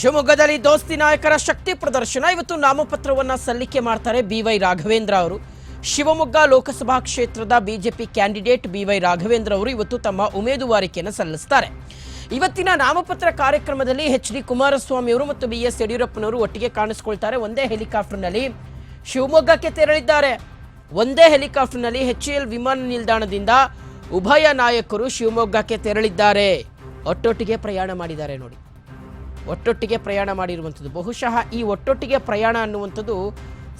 ಶಿವಮೊಗ್ಗದಲ್ಲಿ ದೋಸ್ತಿ ನಾಯಕರ ಶಕ್ತಿ ಪ್ರದರ್ಶನ. ಇವತ್ತು ನಾಮಪತ್ರವನ್ನ ಸಲ್ಲಿಕೆ ಮಾಡ್ತಾರೆ ಬಿ ವೈ ರಾಘವೇಂದ್ರ ಅವರು. ಶಿವಮೊಗ್ಗ ಲೋಕಸಭಾ ಕ್ಷೇತ್ರದ BJP candidate B Y Raghavendra ಅವರು ಇವತ್ತು ತಮ್ಮ ಉಮೇದುವಾರಿಕೆಯನ್ನು ಸಲ್ಲಿಸ್ತಾರೆ. ಇವತ್ತಿನ ನಾಮಪತ್ರ ಕಾರ್ಯಕ್ರಮದಲ್ಲಿ ಎಚ್ ಡಿ ಕುಮಾರಸ್ವಾಮಿ ಅವರು ಮತ್ತು ಬಿ ಎಸ್ ಯಡಿಯೂರಪ್ಪನವರು ಒಟ್ಟಿಗೆ ಕಾಣಿಸ್ಕೊಳ್ತಾರೆ. ಒಂದೇ ಹೆಲಿಕಾಪ್ಟರ್ನಲ್ಲಿ ಶಿವಮೊಗ್ಗಕ್ಕೆ ತೆರಳಿದ್ದಾರೆ. ಒಂದೇ ಹೆಲಿಕಾಪ್ಟರ್ನಲ್ಲಿ ಎಚ್ ಎಲ್ ವಿಮಾನ ನಿಲ್ದಾಣದಿಂದ ಉಭಯ ನಾಯಕರು ಶಿವಮೊಗ್ಗಕ್ಕೆ ತೆರಳಿದ್ದಾರೆ. ಒಟ್ಟೊಟ್ಟಿಗೆ ಪ್ರಯಾಣ ಮಾಡಿದ್ದಾರೆ ನೋಡಿ. ಒಟ್ಟೊಟ್ಟಿಗೆ ಪ್ರಯಾಣ ಮಾಡಿರುವಂಥದ್ದು. ಬಹುಶಃ ಈ ಒಟ್ಟೊಟ್ಟಿಗೆ ಪ್ರಯಾಣ ಅನ್ನುವಂಥದ್ದು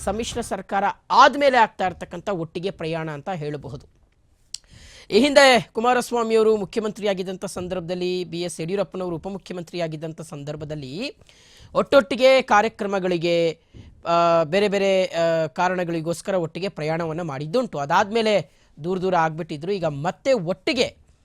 ಸಮ್ಮಿಶ್ರ ಸರ್ಕಾರ ಆದಮೇಲೆ ಆಗ್ತಾ ಇರ್ತಕ್ಕಂಥ ಒಟ್ಟಿಗೆ ಪ್ರಯಾಣ ಅಂತ ಹೇಳಬಹುದು. ಈ ಹಿಂದೆ ಕುಮಾರಸ್ವಾಮಿಯವರು ಮುಖ್ಯಮಂತ್ರಿಯಾಗಿದ್ದಂಥ ಸಂದರ್ಭದಲ್ಲಿ, ಬಿ ಎಸ್ ಯಡಿಯೂರಪ್ಪನವರು ಉಪಮುಖ್ಯಮಂತ್ರಿಯಾಗಿದ್ದಂಥ ಸಂದರ್ಭದಲ್ಲಿ ಒಟ್ಟೊಟ್ಟಿಗೆ ಕಾರ್ಯಕ್ರಮಗಳಿಗೆ ಬೇರೆ ಬೇರೆ ಕಾರಣಗಳಿಗೋಸ್ಕರ ಒಟ್ಟಿಗೆ ಪ್ರಯಾಣವನ್ನು ಮಾಡಿದ್ದುಂಟು. ಅದಾದಮೇಲೆ ದೂರ ದೂರ ಆಗಿಬಿಟ್ಟಿದ್ರು. ಈಗ ಮತ್ತೆ ಒಟ್ಟಿಗೆ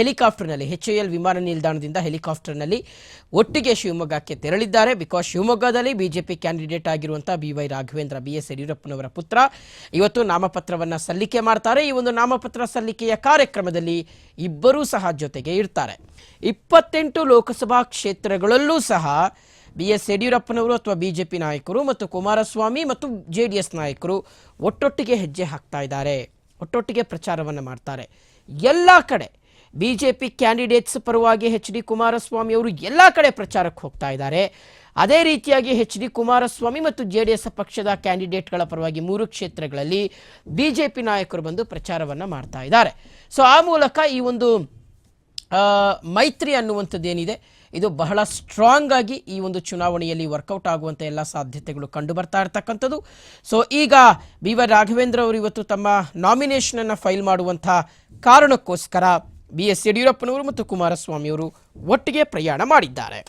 ಹೆಲಿಕಾಪ್ಟರ್ನಲ್ಲಿ ಎಚ್ ಎಲ್ ವಿಮಾನ ನಿಲ್ದಾಣದಿಂದ ಹೆಲಿಕಾಪ್ಟರ್ನಲ್ಲಿ ಒಟ್ಟಿಗೆ ಶಿವಮೊಗ್ಗಕ್ಕೆ ತೆರಳಿದ್ದಾರೆ. ಬಿಕಾಸ್ ಶಿವಮೊಗ್ಗದಲ್ಲಿ ಬಿಜೆಪಿ ಕ್ಯಾಂಡಿಡೇಟ್ ಆಗಿರುವಂಥ B Y Raghavendra, B S ಯಡಿಯೂರಪ್ಪನವರ ಪುತ್ರ ಇವತ್ತು ನಾಮಪತ್ರವನ್ನು ಸಲ್ಲಿಕೆ ಮಾಡ್ತಾರೆ. ಈ ಒಂದು ನಾಮಪತ್ರ ಸಲ್ಲಿಕೆಯ ಕಾರ್ಯಕ್ರಮದಲ್ಲಿ ಇಬ್ಬರೂ ಸಹ ಜೊತೆಗೆ ಇರ್ತಾರೆ. ಇಪ್ಪತ್ತೆಂಟು ಲೋಕಸಭಾ ಕ್ಷೇತ್ರಗಳಲ್ಲೂ ಸಹ ಬಿ ಎಸ್ ಯಡಿಯೂರಪ್ಪನವರು ಅಥವಾ ಬಿಜೆಪಿ ನಾಯಕರು ಮತ್ತು ಕುಮಾರಸ್ವಾಮಿ ಮತ್ತು ಜೆ ಡಿ ಎಸ್ ನಾಯಕರು ಒಟ್ಟೊಟ್ಟಿಗೆ ಹೆಜ್ಜೆ ಹಾಕ್ತಾ ಇದ್ದಾರೆ. ಒಟ್ಟೊಟ್ಟಿಗೆ ಪ್ರಚಾರವನ್ನು ಮಾಡ್ತಾರೆ. ಎಲ್ಲ ಕಡೆ ಬಿ ಜೆ ಪಿ ಕ್ಯಾಂಡಿಡೇಟ್ಸ್ ಪರವಾಗಿ ಎಚ್ ಡಿ ಕುಮಾರಸ್ವಾಮಿ ಅವರು ಎಲ್ಲ ಕಡೆ ಪ್ರಚಾರಕ್ಕೆ ಹೋಗ್ತಾ ಇದ್ದಾರೆ. ಅದೇ ರೀತಿಯಾಗಿ ಎಚ್ ಡಿ ಕುಮಾರಸ್ವಾಮಿ ಮತ್ತು ಜೆ ಡಿ ಎಸ್ ಪಕ್ಷದ ಕ್ಯಾಂಡಿಡೇಟ್ಗಳ ಪರವಾಗಿ ಮೂರು ಕ್ಷೇತ್ರಗಳಲ್ಲಿ ಬಿಜೆಪಿ ನಾಯಕರು ಬಂದು ಪ್ರಚಾರವನ್ನು ಮಾಡ್ತಾ ಇದ್ದಾರೆ. ಸೊ, ಆ ಮೂಲಕ ಈ ಒಂದು ಮೈತ್ರಿ ಅನ್ನುವಂಥದ್ದೇನಿದೆ, ಇದು ಬಹಳ ಸ್ಟ್ರಾಂಗ್ ಆಗಿ ಈ ಒಂದು ಚುನಾವಣೆಯಲ್ಲಿ ವರ್ಕೌಟ್ ಆಗುವಂಥ ಎಲ್ಲ ಸಾಧ್ಯತೆಗಳು ಕಂಡು ಬರ್ತಾ ಇರ್ತಕ್ಕಂಥದ್ದು. ಸೊ, ಈಗ ಬಿ ವೈ ರಾಘವೇಂದ್ರ ಅವರು ಇವತ್ತು ತಮ್ಮ ನಾಮಿನೇಷನನ್ನು ಫೈಲ್ ಮಾಡುವಂಥ ಕಾರಣಕ್ಕೋಸ್ಕರ ಬಿ ಎಸ್ ಯಡಿಯೂರಪ್ಪನವರು ಮತ್ತು ಕುಮಾರಸ್ವಾಮಿಯವರು ಒಟ್ಟಿಗೆ ಪ್ರಯಾಣ ಮಾಡಿದ್ದಾರೆ.